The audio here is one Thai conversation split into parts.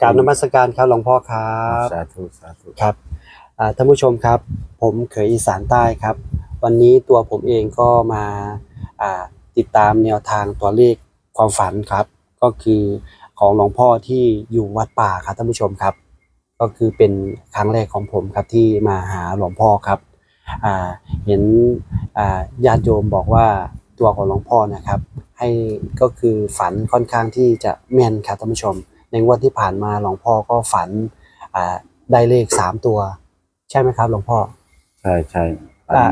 กราบนมัสการครับหลวงพ่อครับสาธุสาธุครับอ่าท่านผู้ชมครับ ผมเขยอีสานใต้ครับ วันนี้ตัวผมเองก็มาอ่าติดตามแนวทางตัวเลขความฝันครับ ก็คือของหลวงพ่อที่อยู่วัดป่าครับท่านผู้ชมครับ ก็คือเป็นครั้งแรกของผมครับที่มาหาหลวงพ่อครับอ่าเห็นอ่าญาติโยมบอกว่าตัวของหลวงพ่อนะครับ ให้ก็คือฝันค่อนข้างที่จะแม่นครับท่านผู้ชม ในงวดที่ผ่านมาหลวงพ่อก็ฝันอ่าได้เลขสามตัว ใช่ไหมครับ หลวงพ่อ ใช่ใช่ปันอ่า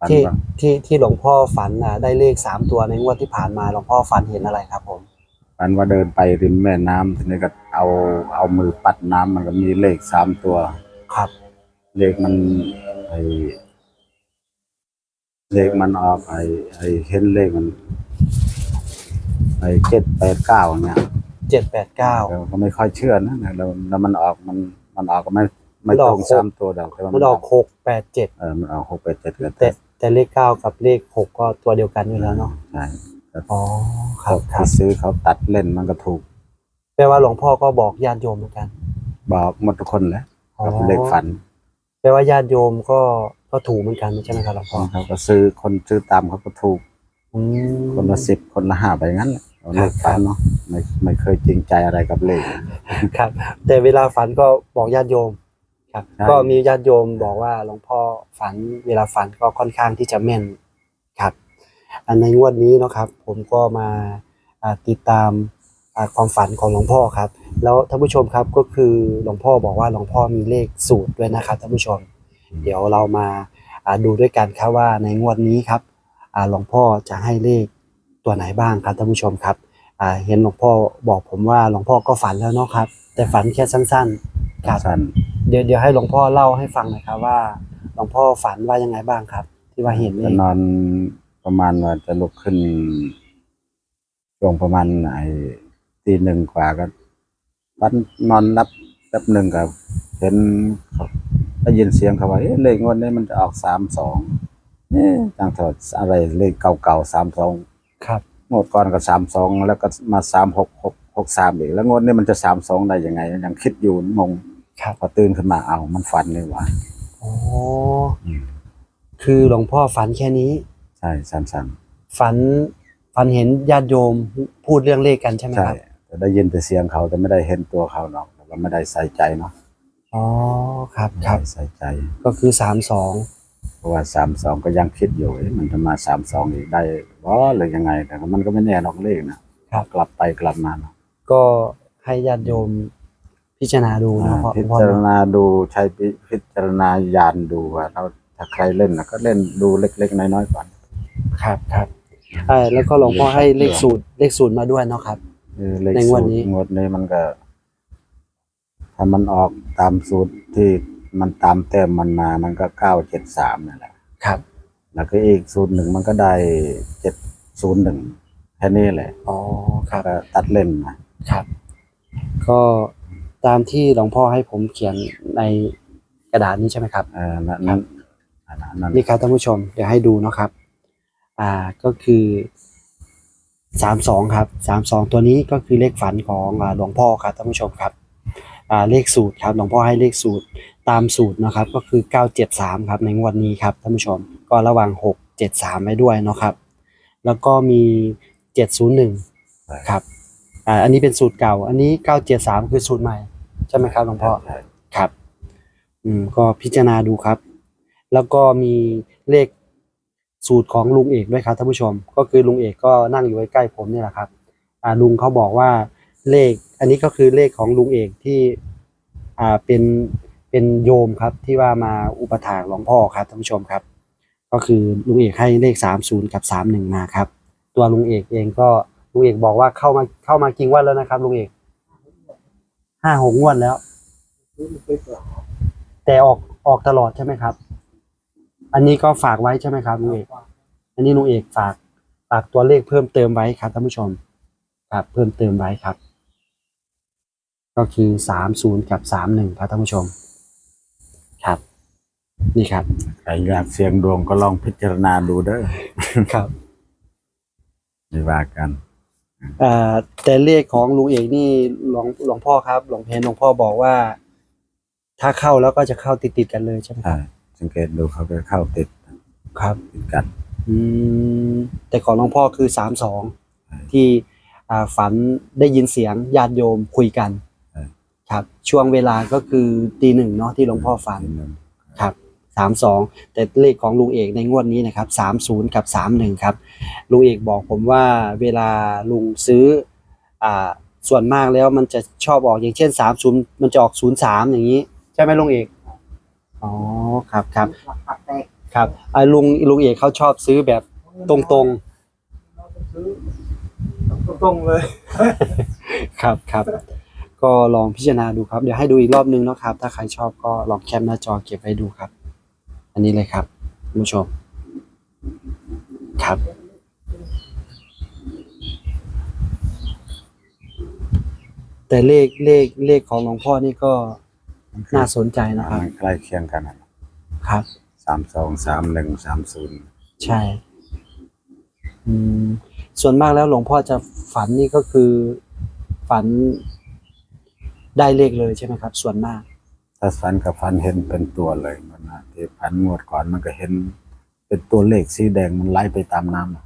ปันที่ว่าที่ที่หลวงพ่อฝันอะได้เลขสามตัวในงวดที่ผ่านมาหลวงพ่อฝันเห็นอะไรครับ ผมปันว่าเดินไปริมแม่น้ำทีนี้ก็เอาเอามือปัดน้ำมันก็มีเลขสามตัวครับ เลขมันไอเลขมันออกไอไอเห็นเลขมันไอเจ็ดแปดเก้าเนี่ย เจ็ดแปดเก้าเราก็ไม่ค่อยเชื่อนะแล้วแล้วมันออกมันมันออกก็ไม่ไม่มันตอรอกงหกสามตัวดอกแต่ว่ามันออกหกแปดเจ็ดเออมันออกหกแปดเจ็ดก็แต่แต่เลขเก้ากับเลขหกก็ตัวเดียวกันอยู่แล้วเนาะใช่อ๋อครัเขาบครัที่บซื้อเขาตัดเล่นมันก็ถูกแปลว่าหลวงพ่อก็บอกญาติโยมเหมือนกัน บอกหมดทุกคนแหล้วอ๋อเลขฝันแปลว่าญาติโยมก็ก็ถูกเหมือนกันใช่ไหมครับหลวงพ่อเขาก็ซื้อคนซื้อตามเขาก็ถูกอืมคนละสิบคนละห้าไปงั้นแหละ เอาเลขครัฝับนเนาะไม่ไม่เคยจริงใจอะไรกับเลข ครับ แต่เวลาฝันก็บอกญาติโยมครับ ใช่ ก็มีญาติโยมบอกว่าหลวงพ่อฝันเวลาฝันก็ค่อนข้างที่จะแม่นครับ อันในงวดนี้เนาะครับ ผมก็มาอ่าติดตามอ่าความฝันของหลวงพ่อครับ แล้วท่านผู้ชมครับก็คือหลวงพ่อบอกว่าหลวงพ่อมีเลขสูตรด้วยนะครับท่านผู้ชม เดี๋ยวเรามาอ่าดูด้วยกันครับว่าในงวดนี้ครับอ่าหลวงพ่อจะให้เลข ตัวไหนบ้างครับท่านผู้ชมครับอ่าเห็นหลวงพ่อบอกผมว่าหลวงพ่อก็ฝันแล้วเนาะครับ แต่ฝันแค่สั้นๆครับสั้นเดี๋ยวเดี๋ยวให้หลวงพ่อเล่าให้ฟังหน่อยครับว่าหลวงพ่อฝันว่ายังไงบ้างครับ ที่ว่าเห็นเลจะขนอนประมาณว่าจะลุกขึ้นช่วงประมาณไอ้ตีหนึ่งกว่าก็วันนอนรับแป๊บหนึ่งกับเห็นเขาได้ยินเสียงเขาว่าเอ๊ะเลขงวดนี้มันจะออกสามสองเอ๊ะจังถอดอะไรเลขเก่าๆสามสองครับ งวดก่อนก็สามสองแล้วก็มาสามหกหกหกสามอีกแล้วงวดนี้มันจะสามสองได้ยังไงยังคิดอยู่งงครับพอตื่นขึ้นมาเอามันฝันเลยว่ะโอ้คือหลวงพ่อฝันแค่นี้ ใช่สั้นฝันฝันเห็นญาติโยมพูดเรื่องเลขกันใช่ไหมๆใช่ครับแต่ได้ยินแต่เสียงเขาแต่ไม่ได้เห็นตัวเขาหรอกแต่ว่าไม่ได้ใส่ใจเนาะอ๋อครับไม่ครับได้ใส่ใจ ก็คือสามสองเพ ราะว่าสามสองก็ยังคิดอยู่เอ๊ะมันจะมาสามสองอีกได้บ่หรือยังไง แต่ก็มันก็ไม่แน่นอกเลขนะครับ กลับไปกลับมาเนาะก็ให้ญาติโยมพิจารณาดูอ่านะพ่อพิพ่อจารเนาะณาดูใช้พิจารณาญาณดูว่าเราถ้าใครเล่นนะก็เล่นดูเล็กๆน้อยๆก่อน ครับครับใช่แล้วก็หลวงพ่อให้เลขสูตรเลขสูตรมาด้วยเนาะครับ เออเลขในงวดนี้สูตรงวดนี้มันก็ถ้ามันออกตามสูตรที่ มันตามแต้มมันมามันก็เก้าเจ็ดสามนั่นแหละครับ แล้วก็อีกสูตรหนึ่งมันก็ได้เจ็ดศูนย์หนึ่งแค่นี้แหละอ๋อครับก็ตัดเล่นนะครับ ก็ตามที่หลวงพ่อให้ผมเขียนในกระดาษนี้ใช่ไหมครับเออนั่นนั่นอันนั้นนั่นนี่ครับท่านผู้ชมเดี๋ยวให้ดูเนาะครับ อ่าก็คือสามสองครับสามสองตัวนี้ก็คือเลขฝันของอ่าหลวงพ่อครับท่านผู้ชมครับอ่า เลขสูตรครับหลวงพ่อให้เลขสูตรตามสูตรนะครับก็คือเก้าเจ็ดสามครับในงวดนี้ครับท่านผู้ชมก็ระหว่างหกเจ็ดสามไว้ด้วยเนาะครับ แล้วก็มีเจ็ดศูนย์หนึ่งครับอ่าอันนี้เป็นสูตรเก่า อันนี้เก้าเจ็ดสามคือสูตรใหม่ ใช่ไหมครับหลวงพ่อใช่ครับอืมก็พิจารณาดูครับ แล้วก็มีเลขสูตรของลุงเอกด้วยครับท่านผู้ชม ก็คือลุงเอกก็นั่งอยู่ใกล้ๆผมนี่แหละครับอ่าลุงเขาบอกว่า เลข อันนี้ก็คือเลขของลุงเอกที่อ่าเป็นเป็นโยมครับที่ว่ามาอุปถากหลวงพ่อครับท่านผู้ชมครับ ก็คือลุงเอกให้เลขสามศูนย์กับสามหนึ่งมาครับ ตัวลุงเอกเองก็ลุงเอกบอกว่าเข้ามาเข้ามากี่งวันแล้วนะครับลุงเอกห้าหกงวดแล้ว แต่ออกออกตลอดใช่ไหมครับ อันนี้ก็ฝากไว้ใช่ไหมครับลุงเอกอันนี้ลุงเอกฝากฝากตัวเลขเพิ่มเติมไว้ครับท่านผู้ชมครับเพิ่มเติมไว้ครับ ก็คือสามศูนย์กับสามหนึ่งครับท่านผู้ชม ครับ นี่ครับใครอยากเสี่ยงดวงก็ลองพิจารณาดูเด้อครับไม่ว่ากันอ่าแต่เลขของลุงเอกนี่หลวงหลวงพ่อครับ หลวงเพนหลวงพ่อบอกว่า ถ้าเข้าแล้วก็จะเข้าติดติดๆกันเลยใช่ไหมใช่สังเกตดูเขาก็เข้าติดครับ ติดกัน อืมแต่ของหลวงพ่อคือสามสองใช่ที่อ่าฝันได้ยินเสียงญาติโยมคุยกันใช่ ครับ ช่วงเวลาก็คือตีหนึ่งเนาะที่หลวงพ่อฝันทีหนึ่งครับสามสองแต่เลขของลุงเอกในงวดนี้นะครับสามศูนย์กับสามหนึ่งครับลุงเอกบอกผมว่าเวลาลุงซื้ออ่าส่วนมากแล้วมันจะชอบออกอย่างเช่นสามศูนย์มันจะออกศูนย์สามอย่างนี้ ใช่ไหมลุงเอกอ๋อครับครับปัดแตกครับไอ้ลุงลุงเอกเขาชอบซื้อแบบตรงเราไปซื้อตรงๆเลยๆครับครับ ก็ลองพิจารณาดูครับ เดี๋ยวให้ดูอีกรอบนึงเนาะครับ ถ้าใครชอบก็ลองแคปหน้าจอเก็บไว้ดูครับ อันนี้เลยครับคุณผู้ชม ครับ แต่เลขเลขเลขของหลวงพ่อนี่ก็น่าสนใจนะครับ มันใกล้เคียงกันอะครับ สามสองสามหนึ่งสามศูนย์ใช่ อืม ส่วนมากแล้วหลวงพ่อจะฝันนี่ก็คือฝัน ได้เลขเลยใช่ไหมครับ ส่วนมาก ถ้าฟันกับฟันเห็นเป็นตัวเลยมันนะที่ฟันงวดก่อนมันก็เห็น เป็นตัวเลขสีแดงมันไล่ไปตามน้ำอะ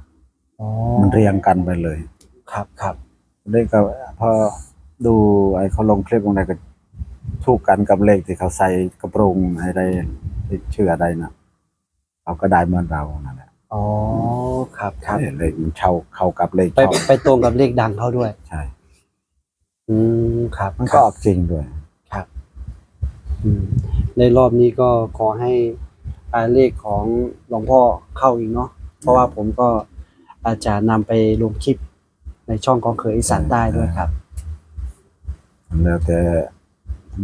อ๋อมันเรียงกันไปเลย ครับครับเลขก็พอดูไอ้เขาลงคลิปลงไหนก็ถูกกันกับเลขที่เขาใส่กระโปรงอะไรที่ชื่ออะไรนะเขาก็ได้เหมือนเรานั่นแหละอ๋อครับครับเอ้ยเลขมันเช่าเข้ากับเลขไปชอบไปตรงกับเลขดังเขาด้วย ใช่ อืมครับมันคก็รับออกจริงด้วยครับอืมในรอบนี้ก็ขอให้อาเลขของหลวงพ่อเข้าอีกเนาะเพราะว่าผมก็อาจจะนำไปลงคลิปในช่องของเขยอีสานใต้ด้วยครับ แล้วแต่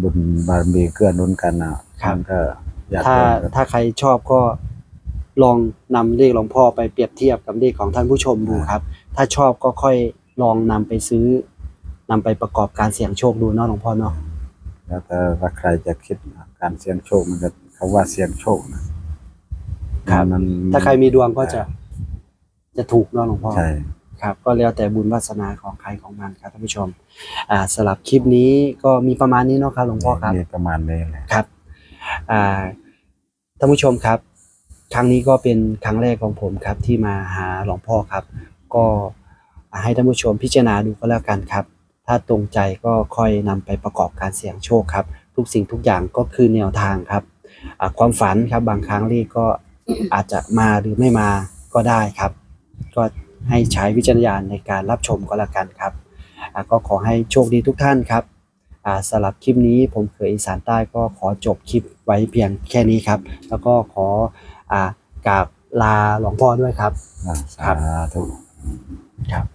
บุญบารมีเกื้อหนุนกันนะครับ มันก็อยากถ้าโดนก็ถ้าใครชอบก็ลองนำเลขหลวงพ่อไปเปรียบเทียบกับเลขของท่านผู้ชมดูครับ ถ้าชอบก็ค่อยลองนำไปซื้อ นำไปประกอบการเสี่ยงโชคดูเนาะหลวงพ่อเนาะแล้วแต่ว่าใครจะคิดนะการเสี่ยงโชคมันก็เขาว่าเสี่ยงโชคนะครับมันถ้าใครมีดวงก็จะ จะถูกเนาะหลวงพ่อใช่ครับก็แล้วแต่บุญวาสนาของใครของมันครับท่านผู้ชม อ่าสลับคลิปนี้ก็มีประมาณนี้เนาะครับหลวงพ่อครับมีประมาณนี้แหละครับ อ่าท่านผู้ชมครับ ครั้งนี้ก็เป็นครั้งแรกของผมครับที่มาหาหลวงพ่อครับ ก็ให้ท่านผู้ชมพิจารณาดูก็แล้วกันครับ ถ้าตรงใจก็ค่อยนำไปประกอบการเสี่ยงโชคครับ ทุกสิ่งทุกอย่างก็คือแนวทางครับอ่าความฝันครับบางครั้งเลขก็อาจจะมาหรือไม่มาก็ได้ครับ ก็ให้ใช้วิจารณญาณในการรับชมก็แล้วกันครับอ่าก็ขอให้โชคดีทุกท่านครับอ่าสำหรับคลิปนี้ผมเคยอีสานใต้ก็ขอจบคลิปไว้เพียงแค่นี้ครับ แล้วก็ขออ่ากราบลาหลวงพ่อด้วยครับอ่าครัสาบธุครับ